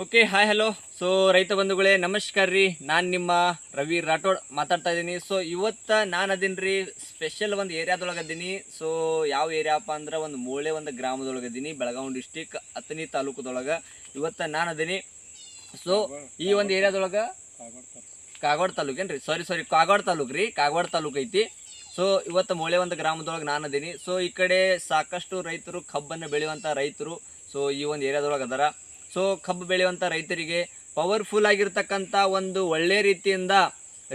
Okay hi hello so ರೈತ ಬಂಧುಗಳೇ, ನಮಸ್ಕಾರ ರೀ. ನಾನು ನಿಮ್ಮ ರವಿ ರಾಠೋಡ್ ಮಾತಾಡ್ತಾ ಇದ್ದೀನಿ. ಸೊ ಇವತ್ತು ನಾನು ಅದೀನಿ ರೀ ಸ್ಪೆಷಲ್ ಒಂದು ಏರಿಯಾದೊಳಗೆ ಅದೀನಿ. ಸೊ ಯಾವ ಏರಿಯಾಪ್ಪ ಅಂದ್ರೆ ಒಂದು ಮೂಳೆ ಒಂದು ಗ್ರಾಮದೊಳಗೆ ಅದೀನಿ, ಬೆಳಗಾವಿ ಡಿಸ್ಟಿಕ್ ಹತ್ತನಿ ತಾಲೂಕದೊಳಗೆ. ಇವತ್ತು ನಾನು ಅದೀನಿ. ಸೊ ಈ ಒಂದು ಏರಿಯಾದೊಳಗೆ ಕಾಗವಾಡ ತಾಲೂಕೇನ್ರಿ ಸಾರಿ ಸಾರಿ ಕಾಗವಾಡ ತಾಲೂಕು ರೀ. ಕಾಗವಾಡ ತಾಲೂಕು ಐತಿ. ಸೊ ಇವತ್ತು ಮೂಳೆ ಒಂದು ಗ್ರಾಮದೊಳಗೆ ನಾನು ಅದೀನಿ. ಸೊ ಈ ಕಡೆ ಸಾಕಷ್ಟು ರೈತರು, ಕಬ್ಬನ್ನು ಬೆಳೆಯುವಂಥ ರೈತರು ಸೊ ಈ ಒಂದು ಏರಿಯಾದೊಳಗೆ ಅದಾರ. ಸೊ ಕಬ್ಬು ಬೆಳೆಯುವಂಥ ರೈತರಿಗೆ ಪವರ್ಫುಲ್ ಆಗಿರ್ತಕ್ಕಂಥ ಒಂದು ಒಳ್ಳೆ ರೀತಿಯಿಂದ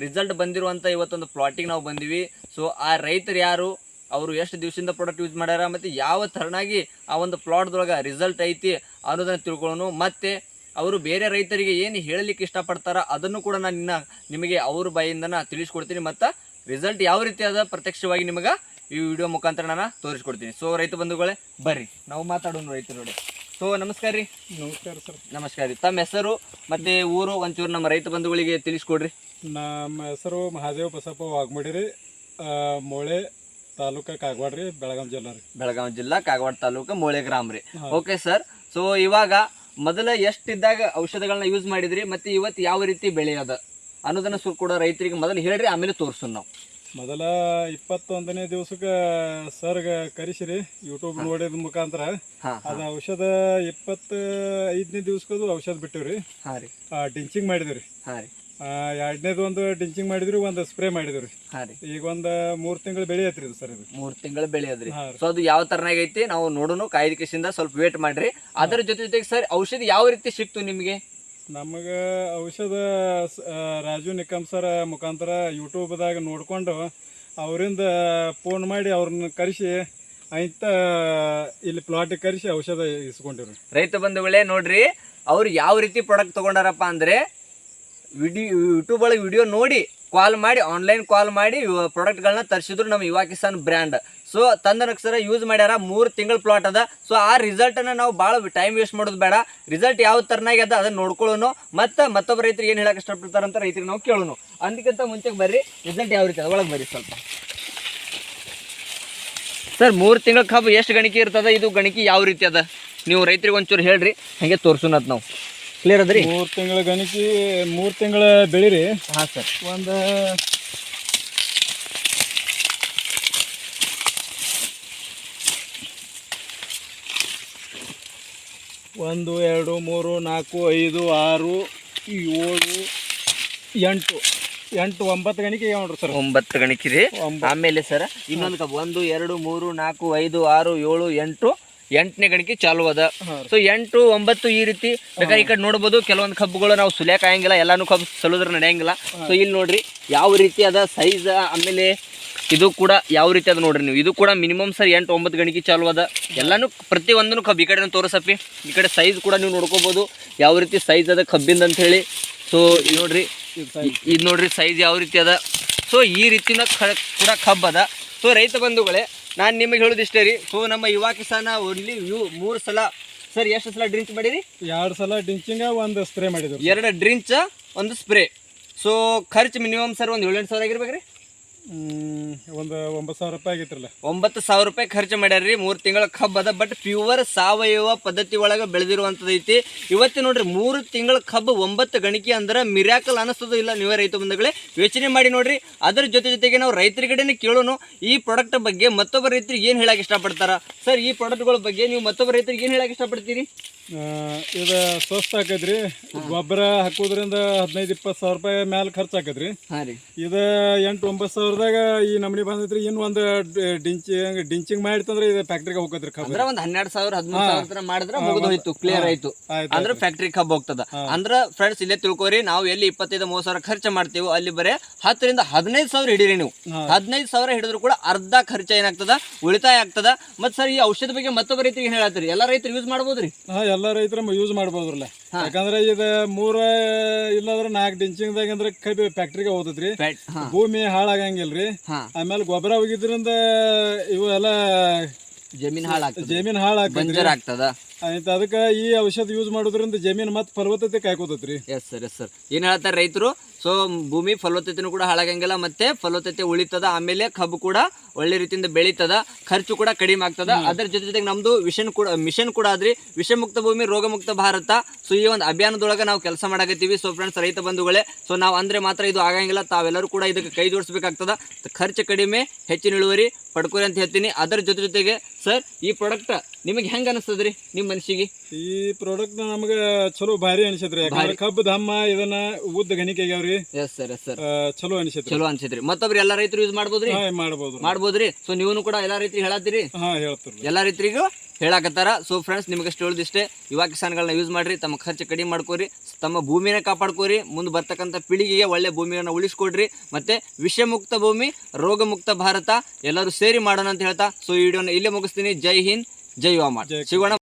ರಿಸಲ್ಟ್ ಬಂದಿರುವಂಥ ಇವತ್ತೊಂದು ಪ್ಲಾಟಿಗೆ ನಾವು ಬಂದಿವಿ. ಸೊ ಆ ರೈತರು ಯಾರು? ಅವರು ಎಷ್ಟು ದಿವಸದಿಂದ ಪ್ರಾಡಕ್ಟ್ ಯೂಸ್ ಮಾಡ್ಯಾರ? ಮತ್ತು ಯಾವ ಥರನಾಗಿ ಆ ಒಂದು ಪ್ಲಾಟ್ದೊಳಗೆ ರಿಸಲ್ಟ್ ಐತಿ ಅನ್ನೋದನ್ನು ತಿಳ್ಕೊಳ್ಳೋಣ. ಮತ್ತು ಅವರು ಬೇರೆ ರೈತರಿಗೆ ಏನು ಹೇಳಲಿಕ್ಕೆ ಇಷ್ಟಪಡ್ತಾರ ಅದನ್ನು ಕೂಡ ನಾನು ಇನ್ನು ನಿಮಗೆ ಅವ್ರ ಬಾಯಿಂದನ ತಿಳಿಸ್ಕೊಡ್ತೀನಿ. ಮತ್ತು ರಿಸಲ್ಟ್ ಯಾವ ರೀತಿ ಅದ ಪ್ರತ್ಯಕ್ಷವಾಗಿ ನಿಮಗೆ ಈ ವಿಡಿಯೋ ಮುಖಾಂತರ ನಾನು ತೋರಿಸ್ಕೊಡ್ತೀನಿ. ಸೊ ರೈತ ಬಂಧುಗಳೇ, ಬರ್ರಿ. ನಾವು ಮಾತಾಡೋಣ ರೈತರು ಸೊ ನಮಸ್ಕಾರ ರೀ. ನಮಸ್ಕಾರ ಸರ್. ನಮಸ್ಕಾರ ರೀ. ತಮ್ಮ ಹೆಸರು ಮತ್ತೆ ಊರು ಒಂಚೂರು ನಮ್ಮ ರೈತ ಬಂಧುಗಳಿಗೆ ತಿಳಿಸ್ಕೊಡ್ರಿ. ನಮ್ಮ ಹೆಸರು ಮಹಾದೇವ್ ಬಸಪ್ಪ ವಾಗ್ಮಡಿ ರೀ. ಮೊಳೆ ತಾಲೂಕ ಕಾಗವಾಡ ರೀ ಬೆಳಗಾಂ ಜಿಲ್ಲಾ ರೀ. ಬೆಳಗಾವಿ ಜಿಲ್ಲಾ ಕಾಗವಾಡ ತಾಲೂಕ ಮೊಳೆ ಗ್ರಾಮ ರೀ. Okay sir. ಸೊ ಇವಾಗ ಮೊದಲ ಎಷ್ಟಿದ್ದಾಗ ಔಷಧಗಳನ್ನ ಯೂಸ್ ಮಾಡಿದ್ರಿ ಮತ್ತೆ ಇವತ್ತು ಯಾವ ರೀತಿ ಬೆಳೆಯೋದ ಅನ್ನೋದನ್ನ ಸ್ವಲ್ಪ ಕೂಡ ರೈತರಿಗೆ ಮೊದಲು ಹೇಳ್ರಿ ಆಮೇಲೆ ತೋರಿಸೋಣ ನಾವು. ಮೊದಲ ಇಪ್ಪತ್ತೊಂದನೇ ದಿವಸಕ್ಕೆ ಸರ್ಗ ಕರೆಸಿರಿ ಯೂಟ್ಯೂಬ್ ನೋಡಿದ ಮುಖಾಂತರ. ಅದ ಔಷಧ ಇಪ್ಪತ್ತ ಐದನೇ ದಿವ್ಸಕ್ಕದು ಔಷಧ ಬಿಟ್ಟಿವ್ರಿ. ಡಿಂಚಿಂಗ್ ಮಾಡಿದ್ರಿ. ಎರಡನೇದು ಒಂದು ಡಿಂಚಿಂಗ್ ಮಾಡಿದ್ರಿ ಒಂದು ಸ್ಪ್ರೇ ಮಾಡಿದ್ರಿ. ಈಗ ಒಂದು ಮೂರು ತಿಂಗಳು ಬೆಳೆ ಐತ್ರಿ ಇದು ಸರ್ ಇದು. ಮೂರು ತಿಂಗಳು ಬೆಳೆ ಅದ್ರಿ ಸೊ ಅದು ಯಾವ ತರನಾಗ ಐತಿ? ನಾವು ನೋಡೋಣ ಕಾಯ್ದಕ್ಕಿಸಿಂದ ಸ್ವಲ್ಪ ವೇಟ್ ಮಾಡ್ರಿ. ಅದರ ಜೊತೆ ಜೊತೆಗೆ ಸರ್ ಔಷಧಿ ಯಾವ ರೀತಿ ಸಿಕ್ತು ನಿಮಗೆ? ನಮಗೆ ಔಷಧ ರಾಜು ನಿಕಮ್ ಸರ್ ಮುಖಾಂತರ ಯೂಟ್ಯೂಬ್ದಾಗ ನೋಡಿಕೊಂಡು ಅವರಿಂದ ಫೋನ್ ಮಾಡಿ ಅವ್ರನ್ನ ಕರೆಸಿ ಅಂತ ಇಲ್ಲಿ ಪ್ಲಾಟಿಗೆ ಕರೆಸಿ ಔಷಧ ಇಸ್ಕೊಂಡಿವ್ರಿ ರೈತ ಬಂಧುಗಳೇ ನೋಡ್ರಿ, ಅವ್ರು ಯಾವ ರೀತಿ ಪ್ರಾಡಕ್ಟ್ ತೊಗೊಂಡಾರಪ್ಪ ಅಂದ್ರೆ ವಿಡಿಯೋ ಯೂಟ್ಯೂಬ್ ಒಳಗೆ ವಿಡಿಯೋ ನೋಡಿ ಕಾಲ್ ಮಾಡಿ ಆನ್ಲೈನ್ ಕಾಲ್ ಮಾಡಿ ಪ್ರಾಡಕ್ಟ್ಗಳನ್ನ ತರಿಸಿದ್ರು ನಮ್ಮ ಯುವ ಬ್ರ್ಯಾಂಡ್ ಸೊ ತಂದನಕ್ಕೆ ಸರ ಯೂಸ್ ಮಾಡ್ಯಾರ ಮೂರು ತಿಂಗಳ ಪ್ಲಾಟ್ ಅದ. ಸೊ ಆ ರಿಸಲ್ಟನ್ನು ನಾವು ಭಾಳ ಟೈಮ್ ವೇಸ್ಟ್ ಮಾಡೋದು ಬೇಡ. ರಿಸಲ್ಟ್ ಯಾವ ಥರನಾಗಿ ಅದ ಅದನ್ನ ನೋಡ್ಕೊಳ್ಳೋನು. ಮತ್ತು ಮತ್ತೊಬ್ಬ ರೈತರಿಗೆ ಏನು ಹೇಳಕ್ಕೆ ಇಷ್ಟಪಡ್ತಾರೆ ಅಂತ ರೈತರಿಗೆ ನಾವು ಕೇಳೋನು. ಅದಕ್ಕಿಂತ ಮುಂಚೆ ಬರ್ರಿ ರಿಸಲ್ಟ್ ಯಾವ ರೀತಿ ಅದ ಒಳಗೆ ಬರ್ರಿ ಸ್ವಲ್ಪ. ಸರ್ ಮೂರು ತಿಂಗಳ ಕಬ್ಬು ಎಷ್ಟು ಗಣಿಕೆ ಇರ್ತದ ಇದು ಗಣಿಕೆ ಯಾವ ರೀತಿ ಅದ? ನೀವು ರೈತರಿಗೆ ಒಂಚೂರು ಹೇಳ್ರಿ ಹಂಗೆ ತೋರ್ಸುನತ್ ನಾವು. ಕ್ಲಿಯರ್ ಅದ್ರಿ? ಮೂರು ತಿಂಗಳ ಗಣಿಕೆ ಮೂರು ತಿಂಗಳ ಬೆಳಿರಿ. ಹಾಂ ಸರ್ ಒಂದು ಒಂದು ಎರಡು ಮೂರು ನಾಲ್ಕು ಐದು ಆರು ಏಳು ಎಂಟು. ಎಂಟು ಒಂಬತ್ತು ಗಣಿಕೆ ನೋಡ್ರಿ ಸರ್? ಒಂಬತ್ತು ಗಣಿಕೆ ರೀ ಒಂಬತ್ತು. ಆಮೇಲೆ ಸರ್ ಇನ್ನೊಂದು ಕಬ್ಬು ಒಂದು ಎರಡು ಮೂರು ನಾಲ್ಕು ಐದು ಆರು ಏಳು ಎಂಟು ಎಂಟನೇ ಗಣಿಕೆ ಚಾಲು ಅದ. ಸೊ ಎಂಟು ಒಂಬತ್ತು ಈ ರೀತಿ ಬೇಕಾದ್ರೆ ಈ ಕಡೆ ನೋಡ್ಬೋದು ಕೆಲವೊಂದು ಕಬ್ಬುಗಳು ನಾವು ಸುಲೇಕಾಯಂಗಿಲ್ಲ ಆಗಂಗಿಲ್ಲ ಎಲ್ಲಾನು ಕಬ್ಬು ಸಲುದ್ರ ನಡೆಯಂಗಿಲ್ಲ. ಸೊ ಇಲ್ಲಿ ನೋಡ್ರಿ ಯಾವ ರೀತಿ ಅದ ಸೈಜ್ ಆಮೇಲೆ ಇದು ಕೂಡ ಯಾವ ರೀತಿ ಅದ ನೋಡ್ರಿ ನೀವು. ಇದು ಕೂಡ ಮಿನಿಮಮ್ ಸರ್ ಎಂಟು ಒಂಬತ್ತು ಗಣಿಕೆ ಚಾಲು ಅದ. ಎಲ್ಲಾನು ಪ್ರತಿ ಒಂದನ್ನು ಕಬ್ಬು ಈ ಕಡೆ ತೋರಿಸಪ್ಪಿ. ಈ ಕಡೆ ಸೈಜ್ ಕೂಡ ನೀವು ನೋಡ್ಕೋಬೋದು. ಯಾವ ರೀತಿ ಸೈಜ್ ಅದ ಕಬ್ಬಿಂದ ಅಂತ ಹೇಳಿ. ಸೊ ನೋಡ್ರಿ ಇದು ನೋಡ್ರಿ ಸೈಜ್ ಯಾವ ರೀತಿ ಅದ. ಸೊ ಈ ರೀತಿನ ಕೂಡ ಕಬ್ಬದ ಅದ. ಸೊ ರೈತ ಬಂಧುಗಳೇ ನಾನು ನಿಮಗೆ ಹೇಳೋದಿಷ್ಟೇ ರೀ. ಸೊ ನಮ್ಮ ಯುವ ಕಿಸಾನ ಓನ್ಲಿ ಯು ಮೂರು ಸಲ ಸರ್ ಎಷ್ಟು ಸಲ ಡ್ರಿಂಕ್ ಮಾಡಿರಿ? ಎರಡು ಸಲ ಡ್ರಿಂಚಿಂಗ ಒಂದು ಸ್ಪ್ರೇ ಮಾಡಿದ್ರು. ಎರಡು ಡ್ರಿಂಚ್ ಒಂದು ಸ್ಪ್ರೇ. ಸೊ ಖರ್ಚು ಮಿನಿಮಮ್ ಸರ್ ಒಂದು ಏಳೆಂಟು ಸಾವಿರ ಆಗಿರ್ಬೇಕ್ರಿ? ಹ್ಮ್, ಒಂದು ಒಂಬತ್ತು ಸಾವಿರ ರೂಪಾಯಿ ಆಗಿತ್ತಲ್ಲ ಒಂಬತ್ತು ಸಾವಿರ ರೂಪಾಯಿ ಖರ್ಚು ಮಾಡ್ಯಾರ್ರಿ. ಮೂರು ತಿಂಗಳ ಕಬ್ಬದ ಅದ ಬಟ್ ಪ್ಯೂವರ್ ಸಾವಯವ ಪದ್ಧತಿ ಒಳಗೆ ಬೆಳೆದಿರುವಂಥದ್ದು ಐತಿ. ಇವತ್ತು ನೋಡ್ರಿ ಮೂರು ತಿಂಗಳ ಕಬ್ಬು ಒಂಬತ್ತು ಗಣಿಕೆ ಅಂದ್ರೆ ಮಿರಾಕಲ್ ಅನಿಸ್ತದ ಇಲ್ಲ ನೀವೇ ರೈತ ಬಂಧುಗಳೇ ಯೋಚನೆ ಮಾಡಿ ನೋಡ್ರಿ. ಅದ್ರ ಜೊತೆ ಜೊತೆಗೆ ನಾವು ರೈತರಿಗಡೆನೆ ಕೇಳೋನು ಈ ಪ್ರಾಡಕ್ಟ್ ಬಗ್ಗೆ ಮತ್ತೊಬ್ಬ ರೈತರಿಗೆ ಏನು ಹೇಳಕ್ಕೆ ಇಷ್ಟಪಡ್ತಾರ? ಸರ್ ಈ ಪ್ರಾಡಕ್ಟ್ಗಳ ಬಗ್ಗೆ ನೀವು ಮತ್ತೊಬ್ಬ ರೈತರಿಗೆ ಏನು ಹೇಳಕ್ಕೆ ಇಷ್ಟಪಡ್ತೀರಿ? ಇದು ಸ್ವಸ್ಥ ಆಕೈತ್ರಿ ಗೊಬ್ಬರ ಹಾಕೋದ್ರಿಂದ ಹದಿನೈದು ಇಪ್ಪತ್ತು ಸಾವಿರ ರೂಪಾಯಿ ಮ್ಯಾಲೆ ಖರ್ಚು ಆಕೈತ್ರಿ ಇದು ಎಂಟು ಒಂಬತ್ತು ಸಾವಿರದಾಗ ಈ ನಮ್ನಿ ಬಂದೈತ್ರಿ ಇನ್ನು ಒಂದು ಡಿಂಚಿಂಗ್ ಡಿಂಚಿಂಗ್ ಮಾಡಿತಂದ್ರೆ ಇದು ಫ್ಯಾಕ್ಟ್ರಿಗೆ ಹೋಗತ್ರಿ ಕಬ್ಬು. ಅಂದ್ರೆ ಒಂದ್ ಹನ್ನೆರಡ್ ಸಾವಿರ ಹದಿಮೂರು ಸಾವಿರ ಮಾಡಿದ್ರೆ ಮುಗಿದು ಹೋಯ್ತು ಕ್ಲಿಯರ್ ಆಯ್ತು. ಅಂದ್ರೆ ಫ್ಯಾಕ್ಟ್ರಿ ಕಬ್ಬು ಹೋಗ್ತದ. ಅಂದ್ರ ಫ್ರೆಂಡ್ಸ್ ಇಲ್ಲೇ ತಿಳ್ಕೊರಿ ನಾವು ಎಲ್ಲಿ ಇಪ್ಪತ್ತೈದು ಮೂವತ್ ಸಾವಿರ ಖರ್ಚು ಮಾಡ್ತೀವಿ ಅಲ್ಲಿ ಬರೇ ಹತ್ತರಿಂದ ಹದಿನೈದು ಸಾವಿರ ಹಿಡೀರಿ ನೀವು. ಹದಿನೈದು ಸಾವಿರ ಹಿಡಿದ್ರು ಕೂಡ ಅರ್ಧ ಖರ್ಚು ಏನಾಗ್ತದ ಉಳಿತಾಯ ಆಗ್ತದ. ಮತ್ ಸರ್ ಈ ಔಷಧ ಬಗ್ಗೆ ಮತ್ತೊಬ್ಬ ರೈತರಿಗೆ ಏನ್ ಹೇಳತ್ತೀರಿ ಎಲ್ಲ ರೈತರು ಯೂಸ್ ಮಾಡ್ಬೋದ್ರಿ? ಹಾ ಎಲ್ಲ ರೈತರು ಯೂಸ್ ಮಾಡ್ಬೋದ್ರಲ್ಲ. ಯಾಕಂದ್ರೆ ಇದು ಮೂರ ಇಲ್ಲಾದ್ರೆ ನಾಲ್ಕು ಡಿಂಚಿಂಗ್ದಾಗ ಅಂದ್ರೆ ಕಬ್ಬಿ ಫ್ಯಾಕ್ಟ್ರಿಗೆ ಹೋಗ್ತೈತ್ರಿ. ಫ್ಯಾಟ್ ಹಾ. ಭೂಮಿ ಹಾಳಾಗಂಗಿಲ್ರಿ. ಆಮೇಲೆ ಗೊಬ್ಬರ ಹೋಗಿದ್ರಿಂದ ಇವು ಎಲ್ಲ ಜಮೀನ್ ಹಾಳಾಗ್ತದ. ಜಮೀನ್ ಆಗ್ತದ. ಆಯ್ತು ಅದಕ್ಕೆ ಈ ಔಷಧ ಯೂಸ್ ಮಾಡೋದ್ರಿಂದ ಜಮೀನ್ ಮತ್ತೆ ಫಲವತ್ತತೆ ಕಾಯ್ಕೋತೈತ್ರಿ. ಎಸ್ ಸರ್ ಎಸ್ ಸರ್ ಏನ್ ಹೇಳ್ತಾರೆ ರೈತರು? ಸೊ ಭೂಮಿ ಫಲವತ್ತತೆನೂ ಕೂಡ ಹಾಳಾಗಂಗಿಲ್ಲ ಮತ್ತೆ ಫಲವತ್ತತೆ ಉಳಿತದ ಆಮೇಲೆ ಕಬ್ಬು ಕೂಡ ಒಳ್ಳೆ ರೀತಿಯಿಂದ ಬೆಳೀತದ ಖರ್ಚು ಕೂಡ ಕಡಿಮೆ ಆಗ್ತದ. ಅದರ ಜೊತೆ ಜೊತೆಗೆ ನಮ್ದು ವಿಷನ್ ಕೂಡ ಮಿಷನ್ ಕೂಡ ಆದ್ರಿ. ವಿಷಮುಕ್ತ ಭೂಮಿ ರೋಗಮುಕ್ತ ಭಾರತ. ಸೊ ಈ ಒಂದು ಅಭಿಯಾನದೊಳಗೆ ನಾವು ಕೆಲಸ ಮಾಡಕತ್ತೀವಿ. ಸೊ ಫ್ರೆಂಡ್ಸ್ ರೈತ ಬಂಧುಗಳೇ ಸೊ ನಾವು ಅಂದ್ರೆ ಮಾತ್ರ ಇದು ಆಗಂಗಿಲ್ಲ. ತಾವೆಲ್ಲರೂ ಕೂಡ ಇದಕ್ಕೆ ಕೈ ಜೋಡಿಸ್ಬೇಕಾಗ್ತದ. ಖರ್ಚು ಕಡಿಮೆ ಹೆಚ್ಚಿನ ಇಳುವರಿ ಪಡ್ಕೊರಿ ಅಂತ ಹೇಳ್ತೀನಿ. ಅದರ ಜೊತೆ ಜೊತೆಗೆ ಸರ್ ಈ ಪ್ರಾಡಕ್ಟ್ ನಿಮಗೆ ಹೆಂಗ ಅನಿಸ್ತದ್ರಿ ನಿಮ್ಮ ಮನಸ್ಸಿಗೆ ಈ ಪ್ರಾಡಕ್ಟ್ ನಮಗ ಚಲೋ ಭಾರಿ ಅನಿಸಿದ್ರಿ ಯಾಕಂದ್ರೆ ಕಬ್ಬು ಧಮ್ಮ ಇದನ್ನ ಉದ್ದ ಗಣಿಕೆ ಆಗ್ಯಾವ್ರಿ ಎಸ್ ಸರ್ ಎಸ್ ಸರ್ ಚಲೋ ಅನಿಸತ್ರಿ. ಚಲೋ ಅನ್ಸಿದ್ರಿ ಮತ್ತೊಬ್ರು ಎಲ್ಲಾ ರೈತರು ಯೂಸ್ ಮಾಡ್ಬೋದ್ರಿ? ಮಾಡ್ಬೋದು. ಮಾಡ್ಬೋದ್ರಿ. ಸೊ ನೀವು ಕೂಡ ಎಲ್ಲಾ ರೀತಿ ಹೇಳತ್ತೀರಿ? ಹಾ ಹೇಳ್ತೀರಿ ಎಲ್ಲಾ ರೈತರಿಗೂ ಹೇಳಕತ್ತಾರ. ಸೊ ಫ್ರೆಂಡ್ಸ್ ನಿಮಗೆ ಅಷ್ಟು ಹೇಳಿದಿಷ್ಟೇ ಯುವ ಕಿಸಾನ್ಗಳನ್ನ ಯೂಸ್ ಮಾಡ್ರಿ ತಮ್ಮ ಖರ್ಚು ಕಡಿಮೆ ಮಾಡ್ಕೋರಿ ತಮ್ಮ ಭೂಮಿನ ಕಾಪಾಡ್ಕೋರಿ ಮುಂದೆ ಬರ್ತಕ್ಕಂಥ ಪೀಳಿಗೆಗೆ ಒಳ್ಳೆ ಭೂಮಿಯನ್ನು ಉಳಿಸ್ಕೊಡ್ರಿ ಮತ್ತೆ ವಿಷಮುಕ್ತ ಭೂಮಿ ರೋಗಮುಕ್ತ ಭಾರತ ಎಲ್ಲರೂ ಸೇರಿ ಮಾಡೋಣ ಅಂತ ಹೇಳ್ತಾ ಸೊ ಈ ವಿಡಿಯೋನ ಇಲ್ಲೇ ಮುಗಿಸ್ತೀನಿ. ಜೈ ಹಿಂದ್ ಜೈ ವಾಮ ಸಿಗೋಣ.